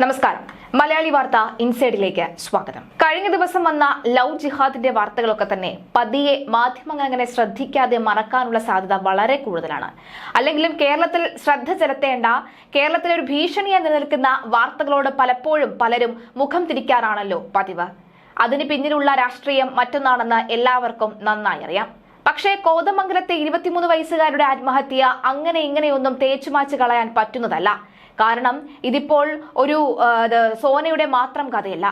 നമസ്കാരം. മലയാളി വാർത്ത ഇൻസൈഡിലേക്ക് സ്വാഗതം. കഴിഞ്ഞ ദിവസം വന്ന ലവ് ജിഹാദിന്റെ വാർത്തകളൊക്കെ തന്നെ പതിയെ മാധ്യമങ്ങൾ അങ്ങനെ ശ്രദ്ധിക്കാതെ മറക്കാനുള്ള സാധ്യത വളരെ കൂടുതലാണ്. അല്ലെങ്കിലും കേരളത്തിൽ ശ്രദ്ധ ചെലുത്തേണ്ട കേരളത്തിലെ ഒരു ഭീഷണിയായി നിലനിൽക്കുന്ന വാർത്തകളോട് പലപ്പോഴും പലരും മുഖം തിരിക്കാറാണല്ലോ പതിവ്. അതിന് പിന്നിലുള്ള രാഷ്ട്രീയം മറ്റൊന്നാണെന്ന് എല്ലാവർക്കും നന്നായി അറിയാം. പക്ഷേ കോതമംഗലത്തെ ഇരുപത്തിമൂന്ന് വയസ്സുകാരുടെ ആത്മഹത്യ അങ്ങനെ ഇങ്ങനെയൊന്നും തേച്ചുമാച്ച് കളയാൻ പറ്റുന്നതല്ല. കാരണം ഇതിപ്പോൾ ഒരു സോനയുടെ മാത്രം കഥയല്ല.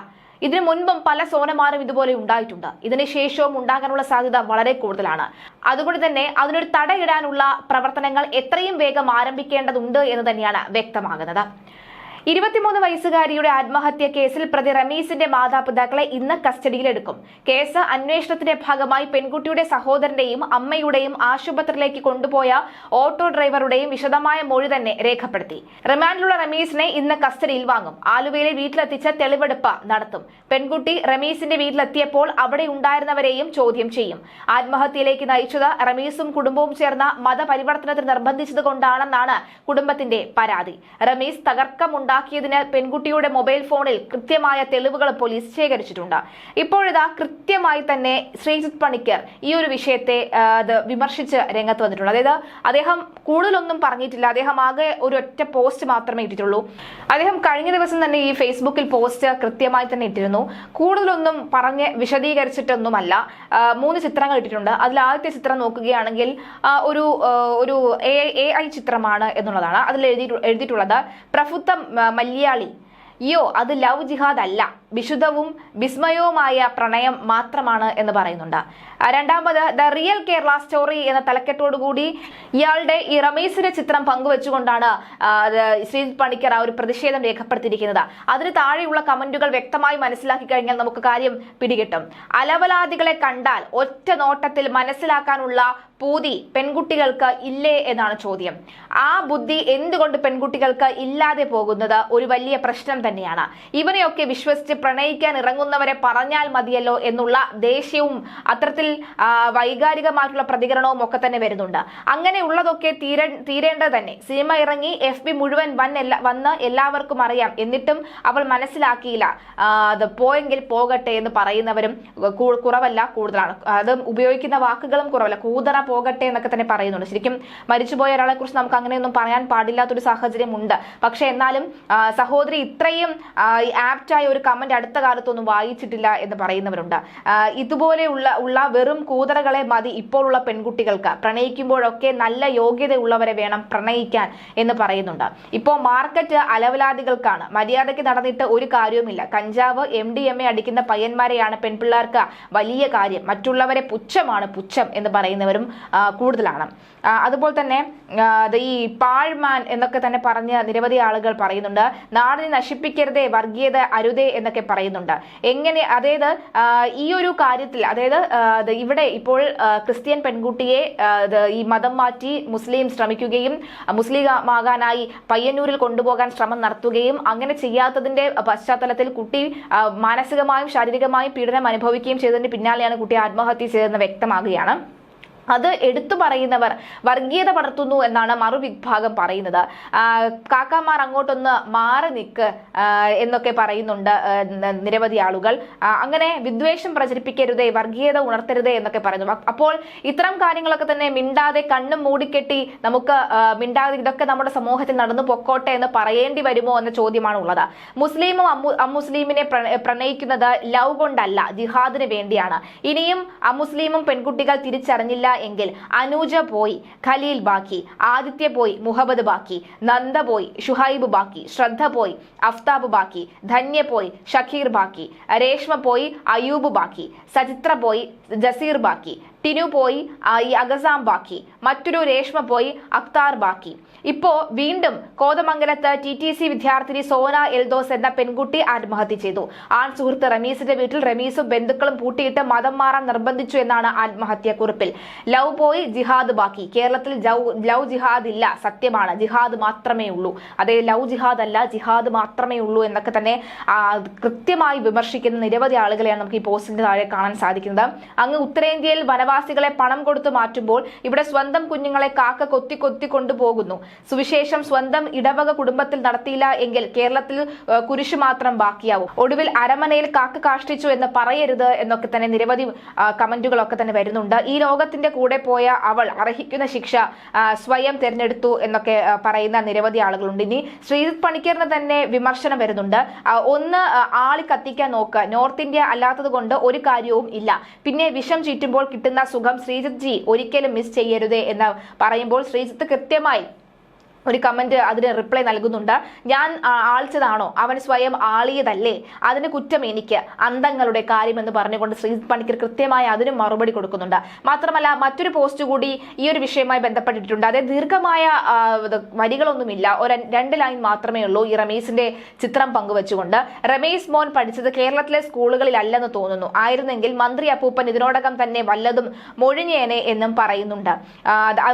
ഇതിനു മുൻപും പല സോനമാരും ഇതുപോലെ ഉണ്ടായിട്ടുണ്ട്. ഇതിന് ശേഷവും ഉണ്ടാകാനുള്ള സാധ്യത വളരെ കൂടുതലാണ്. അതുകൊണ്ട് തന്നെ അതിനൊരു തടയിടാനുള്ള പ്രവർത്തനങ്ങൾ എത്രയും വേഗം ആരംഭിക്കേണ്ടതുണ്ട് എന്ന് തന്നെയാണ് വ്യക്തമാകുന്നത്. ഇരുപത്തിമൂന്ന് വയസ്സുകാരിയുടെ ആത്മഹത്യ കേസിൽ പ്രതി റമീസിന്റെ മാതാപിതാക്കളെ ഇന്ന് കസ്റ്റഡിയിലെടുക്കും. കേസ് അന്വേഷണത്തിന്റെ ഭാഗമായി പെൺകുട്ടിയുടെ സഹോദരന്റെയും അമ്മയുടെയും ആശുപത്രിയിലേക്ക് കൊണ്ടുപോയ ഓട്ടോ ഡ്രൈവറുടെയും വിശദമായ മൊഴി തന്നെ രേഖപ്പെടുത്തി. റിമാൻഡിലുള്ള റമീസിനെ ഇന്ന് കസ്റ്റഡിയിൽ വാങ്ങും. ആലുവയിലെ വീട്ടിലെത്തിച്ച തെളിവെടുപ്പ് നടത്തും. പെൺകുട്ടി റമീസിന്റെ വീട്ടിലെത്തിയപ്പോൾ അവിടെ ഉണ്ടായിരുന്നവരെയും ചോദ്യം ചെയ്യും. ആത്മഹത്യയിലേക്ക് നയിച്ചത് റമീസും കുടുംബവും ചേർന്ന മതപരിവർത്തനത്തിന് നിർബന്ധിച്ചതുകൊണ്ടാണെന്നാണ് കുടുംബത്തിന്റെ പരാതി. റമീസ് തകർക്കമുണ്ടാക്കിയതിന് പെൺകുട്ടിയുടെ മൊബൈൽ ഫോണിൽ കൃത്യമായ തെളിവുകൾ പോലീസ് ശേഖരിച്ചിട്ടുണ്ട്. ഇപ്പോഴിതാ കൃത്യമായി തന്നെ ശ്രീജിത് പണിക്കർ ഈ ഒരു വിഷയത്തെ അത് വിമർശിച്ച് രംഗത്ത് വന്നിട്ടുണ്ട്. അതായത് അദ്ദേഹം കൂടുതലൊന്നും പറഞ്ഞിട്ടില്ല. അദ്ദേഹം ആകെ ഒരു ഒറ്റ പോസ്റ്റ് മാത്രമേ ഇട്ടിട്ടുള്ളൂ. അദ്ദേഹം കഴിഞ്ഞ ദിവസം തന്നെ ഈ ഫേസ്ബുക്കിൽ പോസ്റ്റ് കൃത്യമായി തന്നെ ഇട്ടിരുന്നു. കൂടുതലൊന്നും പറഞ്ഞ് വിശദീകരിച്ചിട്ടൊന്നുമല്ല. മൂന്ന് ചിത്രങ്ങൾ ഇട്ടിട്ടുണ്ട്. അതിൽ ആദ്യത്തെ ചിത്രം നോക്കുകയാണെങ്കിൽ ഒരു ഒരു എ ഐ ചിത്രമാണ് എന്നുള്ളതാണ് അതിൽ എഴുതി എഴുതിയിട്ടുള്ളത്. പ്രഫുദ്ധ മലയാളി. അയ്യോ അത് ലവ് ജിഹാദ് അല്ല. വിശുദ്ധവും വിസ്മയവുമായ പ്രണയം മാത്രമാണ് എന്ന് പറയുന്നുണ്ട്. രണ്ടാമത് ദ റിയൽ കേരള സ്റ്റോറി എന്ന തലക്കെട്ടോടുകൂടി ഇയാളുടെ ഈ റമീസിന്റെ ചിത്രം പങ്കുവെച്ചുകൊണ്ടാണ് ശ്രീജിത് പണിക്കർ ആ ഒരു പ്രതിഷേധം രേഖപ്പെടുത്തിയിരിക്കുന്നത്. അതിന് താഴെയുള്ള കമന്റുകൾ വ്യക്തമായി മനസ്സിലാക്കി കഴിഞ്ഞാൽ നമുക്ക് കാര്യം പിടികിട്ടും. അലവലാദികളെ കണ്ടാൽ ഒറ്റ നോട്ടത്തിൽ മനസ്സിലാക്കാനുള്ള പൂതി പെൺകുട്ടികൾക്ക് ഇല്ലേ എന്നാണ് ചോദ്യം. ആ ബുദ്ധി എന്തുകൊണ്ട് പെൺകുട്ടികൾക്ക് ഇല്ലാതെ പോകുന്നത്? ഒരു വലിയ പ്രശ്നം തന്നെയാണ്. ഇവനെയൊക്കെ വിശ്വസിച്ച് പ്രണയിക്കാൻ ഇറങ്ങുന്നവരെ പറഞ്ഞാൽ മതിയല്ലോ എന്നുള്ള ദേഷ്യവും അത്തരത്തിൽ വൈകാരികമായിട്ടുള്ള പ്രതികരണവും ഒക്കെ തന്നെ വരുന്നുണ്ട്. അങ്ങനെയുള്ളതൊക്കെ തീര തീരേണ്ടത് തന്നെ. സിനിമ ഇറങ്ങി എഫ് ബി മുഴുവൻ വൻ വന്ന് എല്ലാവർക്കും അറിയാം. എന്നിട്ടും അവൾ മനസ്സിലാക്കിയില്ല. അത് പോയെങ്കിൽ പോകട്ടെ എന്ന് പറയുന്നവരും കുറവല്ല കൂടുതലാണ്. അത് ഉപയോഗിക്കുന്ന വാക്കുകളും കുറവല്ല. കൂതറ പോകട്ടെ എന്നൊക്കെ തന്നെ പറയുന്നുണ്ട്. ശരിക്കും മരിച്ചുപോയ ഒരാളെ കുറിച്ച് നമുക്ക് അങ്ങനെയൊന്നും പറയാൻ പാടില്ലാത്തൊരു സാഹചര്യം ഉണ്ട് പക്ഷെ എന്നാലും സഹോദരി ഇത്രയും ആപ്റ്റായ ഒരു കമന്റ് അടുത്ത കാലത്തൊന്നും വായിച്ചിട്ടില്ല എന്ന് പറയുന്നവരുണ്ട്. ഇതുപോലെയുള്ള ഉള്ള വെറും കൂതറകളെ മതി ഇപ്പോഴുള്ള പെൺകുട്ടികൾക്ക്. പ്രണയിക്കുമ്പോഴൊക്കെ നല്ല യോഗ്യതയുള്ളവരെ വേണം പ്രണയിക്കാൻ എന്ന് പറയുന്നുണ്ട്. ഇപ്പോൾ മാർക്കറ്റ് അലവലാദികൾക്കാണ്. മര്യാദയ്ക്ക് നടന്നിട്ട് ഒരു കാര്യവുമില്ല. കഞ്ചാവ് എം ഡി എം എ അടിക്കുന്ന പയ്യന്മാരെയാണ് പെൺപിള്ളേർക്ക് വലിയ കാര്യം. മറ്റുള്ളവരെ പുച്ഛമാണ് പുച്ഛം എന്ന് പറയുന്നവരും കൂടുതലാണ്. അതുപോലെ തന്നെ ഈ പാഴ്മാൻ എന്നൊക്കെ തന്നെ പറഞ്ഞ് നിരവധി ആളുകൾ പറയുന്നുണ്ട്. നാടിനെ നശിപ്പിക്കരുതേ വർഗീയത അരുതേ എന്നൊക്കെ പറയുന്നുണ്ട്. എങ്ങനെ അതായത് ഈ ഒരു കാര്യത്തിൽ അതായത് ഇവിടെ ഇപ്പോൾ ക്രിസ്ത്യൻ പെൺകുട്ടിയെ ഈ മതം മാറ്റി മുസ്ലിം ശ്രമിക്കുകയും മുസ്ലിമാകാനായി പയ്യന്നൂരിൽ കൊണ്ടുപോകാൻ ശ്രമം നടത്തുകയും അങ്ങനെ ചെയ്യാത്തതിന്റെ പശ്ചാത്തലത്തിൽ കുട്ടി മാനസികമായും ശാരീരികമായും പീഡനം അനുഭവിക്കുകയും ചെയ്തതിന് പിന്നാലെയാണ് കുട്ടി ആത്മഹത്യ ചെയ്തതെന്ന് വ്യക്തമാകുകയാണ്. അത് എടുത്തു പറയുന്നവർ വർഗീയത പടർത്തുന്നു എന്നാണ് മറുവിഭാഗം പറയുന്നത്. കാക്കാമാർ അങ്ങോട്ടൊന്ന് മാറി നിൽക്ക് എന്നൊക്കെ പറയുന്നുണ്ട് നിരവധി ആളുകൾ. അങ്ങനെ വിദ്വേഷം പ്രചരിപ്പിക്കരുതേ വർഗീയത ഉണർത്തരുതേ എന്നൊക്കെ പറയുന്നു. അപ്പോൾ ഇത്തരം കാര്യങ്ങളൊക്കെ തന്നെ മിണ്ടാതെ കണ്ണും മൂടിക്കെട്ടി നമുക്ക് മിണ്ടാതെ ഇതൊക്കെ നമ്മുടെ സമൂഹത്തിൽ നടന്നു പൊക്കോട്ടെ എന്ന് പറയേണ്ടി വരുമോ എന്ന ചോദ്യമാണ് ഉള്ളത്. മുസ്ലിമും അമുസ്ലിമിനെ പ്രണയിക്കുന്നത് ലവ് കൊണ്ടല്ല ജിഹാദിന് വേണ്ടിയാണ്. ഇനിയും അമുസ്ലിമും പെൺകുട്ടികൾ തിരിച്ചറിഞ്ഞില്ല എങ്കിൽ അനൂജ പോയി ഖലീൽ ബാക്കി ആദിത്യ പോയി മുഹമ്മദ് ബാക്കി നന്ദ പോയി ഷുഹൈബ് ബാക്കി ശ്രദ്ധ പോയി അഫ്താബ് ബാക്കി ധന്യ പോയി ഷക്കീർ ബാക്കി രേഷ്മ പോയി അയൂബ് ബാക്കി സചിത്ര പോയി ജസീർ ബാക്കി ടിനു പോയി ഈ അഗസാം ബാക്കി. മറ്റൊരു രേഷ്മ പോയി അക്താർ ബാക്കി. ഇപ്പോ വീണ്ടും കോതമംഗലത്ത് ടി ടി സി വിദ്യാർത്ഥിനി സോന എൽദോസ് എന്ന പെൺകുട്ടി ആത്മഹത്യ ചെയ്തു. ആൺ സുഹൃത്ത് റമീസിന്റെ വീട്ടിൽ റമീസും ബന്ധുക്കളും പൂട്ടിയിട്ട് മതം മാറാൻ നിർബന്ധിച്ചു എന്നാണ് ആത്മഹത്യാ കുറിപ്പിൽ. ലവ് പോയി ജിഹാദ് ബാക്കി. കേരളത്തിൽ ലവ് ജിഹാദ് ഇല്ല സത്യമാണ്. ജിഹാദ് മാത്രമേ ഉള്ളൂ. അതെ ലവ് ജിഹാദ് അല്ല ജിഹാദ് മാത്രമേ ഉള്ളൂ എന്നൊക്കെ തന്നെ കൃത്യമായി വിമർശിക്കുന്ന നിരവധി ആളുകളെയാണ് നമുക്ക് ഈ പോസ്റ്റിന്റെ താഴെ കാണാൻ സാധിക്കുന്നത്. അങ്ങ് ഉത്തരേന്ത്യയിൽ വനവാസ വനവാസികളെ പണം കൊടുത്തു മാറ്റുമ്പോൾ ഇവിടെ സ്വന്തം കുഞ്ഞുങ്ങളെ കാക്ക കൊത്തി കൊത്തി കൊണ്ടുപോകുന്നു. സുവിശേഷം സ്വന്തം ഇടവക കുടുംബത്തിൽ നടത്തിയില്ല എങ്കിൽ കേരളത്തിൽ കുരിശു മാത്രം ബാക്കിയാവും. ഒടുവിൽ അരമനയിൽ കാക്ക കാഷ്ടിച്ചു എന്ന് പറയരുത് എന്നൊക്കെ തന്നെ നിരവധി കമന്റുകളൊക്കെ തന്നെ വരുന്നുണ്ട്. ഈ ലോകത്തിന്റെ കൂടെ പോയ അവൾ അർഹിക്കുന്ന ശിക്ഷ സ്വയം തിരഞ്ഞെടുത്തു എന്നൊക്കെ പറയുന്ന നിരവധി ആളുകളുണ്ട്. ഇനി ശ്രീജിത് പണിക്കറിന് തന്നെ വിമർശനം വരുന്നുണ്ട്. ഒന്ന് ആളി കത്തിക്കാൻ നോക്കുക നോർത്ത് ഇന്ത്യ അല്ലാത്തത് കൊണ്ട് ഒരു കാര്യവും ഇല്ല. പിന്നെ വിഷം ചീറ്റുമ്പോൾ കിട്ടുന്ന സുഖം ശ്രീജിത്ത് ജി ഒരിക്കലും മിസ് ചെയ്യരുതേ എന്ന് പറയുമ്പോൾ ശ്രീജിത്ത് കൃത്യമായി ഒരു കമന്റ് അതിന് റിപ്ലൈ നൽകുന്നുണ്ട്. ഞാൻ ആളിച്ചതാണോ അവൻ സ്വയം ആളിയതല്ലേ? അതിന് കുറ്റം എനിക്ക്. അന്തങ്ങളുടെ കാര്യമെന്ന് പറഞ്ഞുകൊണ്ട് ശ്രീ പണിക്കർ കൃത്യമായി അതിനും മറുപടി കൊടുക്കുന്നുണ്ട്. മാത്രമല്ല മറ്റൊരു പോസ്റ്റ് കൂടി ഈ ഒരു വിഷയവുമായി ബന്ധപ്പെട്ടിട്ടുണ്ട്. അതായത് ദീർഘമായ വരികളൊന്നുമില്ല. ഒരു രണ്ട് ലൈൻ മാത്രമേ ഉള്ളൂ ഈ റമീസിന്റെ ചിത്രം പങ്കുവച്ചുകൊണ്ട്. റമീസ് മോൻ പഠിച്ചത് കേരളത്തിലെ സ്കൂളുകളിലല്ലെന്ന് തോന്നുന്നു. ആയിരുന്നെങ്കിൽ മന്ത്രി അപ്പൂപ്പൻ ഇതിനോടകം തന്നെ വല്ലതും മൊഴിഞ്ഞേനെ എന്നും പറയുന്നുണ്ട്.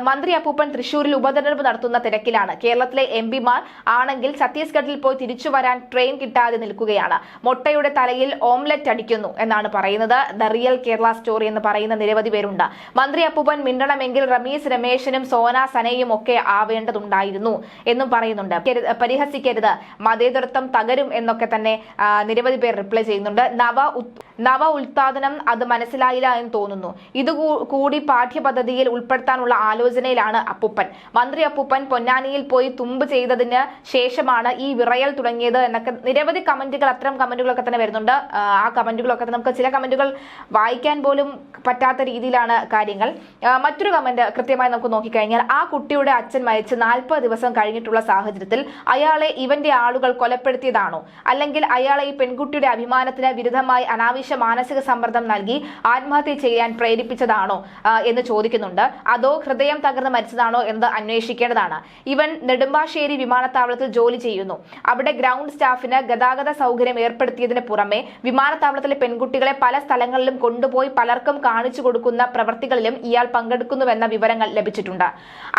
മന്ത്രി അപ്പൂപ്പൻ തൃശൂരിൽ ഉപതെരഞ്ഞെടുപ്പ് നടത്തുന്ന തിരക്കിലാണ്. കേരളത്തിലെ എം പിമാർ ആണെങ്കിൽ ഛത്തീസ്ഗഡിൽ പോയി തിരിച്ചു വരാൻ ട്രെയിൻ കിട്ടാതെ നിൽക്കുകയാണ്. മുട്ടയുടെ തലയിൽ ഓംലെറ്റ് അടിക്കുന്നു എന്നാണ് പറയുന്നത്. ദ റിയൽ കേരള സ്റ്റോറി എന്ന് പറയുന്ന നിരവധി പേരുണ്ട്. മന്ത്രി അപ്പൂപ്പൻ മിണ്ടണമെങ്കിൽ റമീസ് രമേശനും സോന സനയും ഒക്കെ ആവേണ്ടതുണ്ടായിരുന്നു എന്നും പറയുന്നുണ്ട്. കരുത്- പരിഹസിക്കരുത്. മതേതൃത്വം തകരും എന്നൊക്കെ തന്നെ നിരവധി പേർ റിപ്ലൈ ചെയ്യുന്നുണ്ട്. നവ നവ ഉത്പാദനം അത് മനസ്സിലായില്ല എന്ന് തോന്നുന്നു. ഇത് കൂടി പാഠ്യപദ്ധതിയിൽ ഉൾപ്പെടുത്താനുള്ള ആലോചനയിലാണ് അപ്പൂപ്പൻ. മന്ത്രി അപ്പൂപ്പൻ പൊന്നാനിയിൽ പോയി തുമ്പ് ചെയ്തതിന് ശേഷമാണ് ഈ വിറയൽ തുടങ്ങിയത് എന്നൊക്കെ നിരവധി കമന്റുകൾ അത്തരം കമന്റുകളൊക്കെ തന്നെ വരുന്നുണ്ട്. ആ, കമന്റുകളൊക്കെ നമുക്ക് ചില കമന്റുകൾ വായിക്കാൻ പോലും പറ്റാത്ത രീതിയിലാണ് കാര്യങ്ങൾ. മറ്റൊരു കമന്റ് കൃത്യമായി നമുക്ക് നോക്കിക്കഴിഞ്ഞാൽ ആ കുട്ടിയുടെ അച്ഛൻ മരിച്ച് നാൽപ്പത് ദിവസം കഴിഞ്ഞിട്ടുള്ള സാഹചര്യത്തിൽ അയാളെ ഇവന്റെ ആളുകൾ കൊലപ്പെടുത്തിയതാണോ? അല്ലെങ്കിൽ അയാളെ ഈ പെൺകുട്ടിയുടെ അഭിമാനത്തിന് വിരുദ്ധമായി അനാവശ്യ മാനസിക സമ്മർദ്ദം നൽകി ആത്മഹത്യ ചെയ്യാൻ പ്രേരിപ്പിച്ചതാണോ എന്ന് ചോദിക്കുന്നുണ്ട്. അതോ ഹൃദയം തകർന്ന് മരിച്ചതാണോ എന്ന് അന്വേഷിക്കേണ്ടതാണ്. ഇവൻ നെടുമ്പാശ്ശേരി വിമാനത്താവളത്തിൽ ജോലി ചെയ്യുന്നു. അവിടെ ഗ്രൗണ്ട് സ്റ്റാഫിന് ഗതാഗത സൗകര്യം ഏർപ്പെടുത്തിയതിന് പുറമെ വിമാനത്താവളത്തിലെ പെൺകുട്ടികളെ പല സ്ഥലങ്ങളിലും കൊണ്ടുപോയി പലർക്കും കാണിച്ചു കൊടുക്കുന്ന പ്രവൃത്തികളിലും ഇയാൾ പങ്കെടുക്കുന്നുവെന്ന വിവരങ്ങൾ ലഭിച്ചിട്ടുണ്ട്.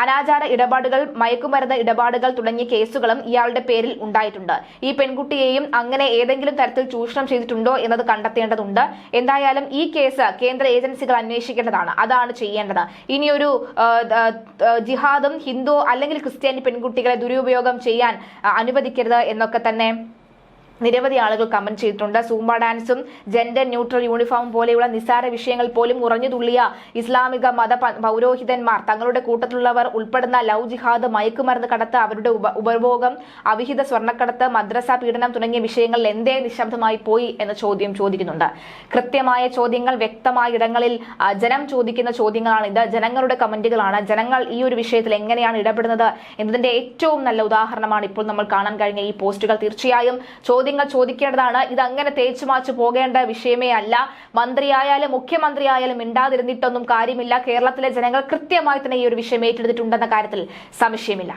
അനാചാര ഇടപാടുകൾ മയക്കുമരുന്ന് ഇടപാടുകൾ തുടങ്ങിയ കേസുകളും ഇയാളുടെ പേരിൽ ഉണ്ടായിട്ടുണ്ട്. ഈ പെൺകുട്ടിയെയും അങ്ങനെ ഏതെങ്കിലും തരത്തിൽ ചൂഷണം ചെയ്തിട്ടുണ്ടോ എന്നത് കണ്ടെത്തേണ്ടതുണ്ട്. എന്തായാലും ഈ കേസ് കേന്ദ്ര ഏജൻസികൾ അന്വേഷിക്കേണ്ടതാണ്. അതാണ് ചെയ്യേണ്ടത്. ഇനിയൊരു ജിഹാദും ഹിന്ദു അല്ലെങ്കിൽ ക്രിസ്ത്യാനി പെൺകുട്ടികളെ ദുരുപയോഗം ചെയ്യാൻ അനുവദിക്കരുത് എന്നൊക്കെ തന്നെ നിരവധി ആളുകൾ കമന്റ് ചെയ്തിട്ടുണ്ട്. സൂംബ ഡാൻസും ജെൻഡർ ന്യൂട്രൽ യൂണിഫോം പോലെയുള്ള നിസ്സാര വിഷയങ്ങൾ പോലും ഉറഞ്ഞു തുള്ളിയ ഇസ്ലാമിക മത പൗരോഹിതന്മാർ. തങ്ങളുടെ കൂട്ടത്തിലുള്ളവർ ഉൾപ്പെടുന്ന ലവ് ജിഹാദ് മയക്കുമരുന്ന് കടത്ത് അവരുടെ ഉപ ഉപഭോഗം അവിഹിത സ്വർണക്കടത്ത് മദ്രസ പീഡനം തുടങ്ങിയ വിഷയങ്ങളിൽ എന്തേ നിശബ്ദമായി പോയി എന്ന ചോദ്യം ചോദിക്കുന്നുണ്ട്. കൃത്യമായ ചോദ്യങ്ങൾ വ്യക്തമായ ഇടങ്ങളിൽ ജനം ചോദിക്കുന്ന ചോദ്യങ്ങളാണ് ഇത്. ജനങ്ങളുടെ കമന്റുകളാണ്. ജനങ്ങൾ ഈ ഒരു വിഷയത്തിൽ എങ്ങനെയാണ് ഇടപെടുന്നത് എന്നതിന്റെ ഏറ്റവും നല്ല ഉദാഹരണമാണ് ഇപ്പോൾ നമ്മൾ കാണാൻ കഴിഞ്ഞ ഈ പോസ്റ്റുകൾ. തീർച്ചയായും ചോദ്യങ്ങൾ ചോദിക്കേണ്ടതാണ്. ഇത് അങ്ങനെ തേച്ചു മാച്ചു പോകേണ്ട വിഷയമേ അല്ല. മന്ത്രിയായാലും മുഖ്യമന്ത്രിയായാലും മിണ്ടാതിരുന്നിട്ടൊന്നും കാര്യമില്ല. കേരളത്തിലെ ജനങ്ങൾ കൃത്യമായി തന്നെ ഈ ഒരു വിഷയം ഏറ്റെടുത്തിട്ടുണ്ടെന്ന കാര്യത്തിൽ സംശയമില്ല.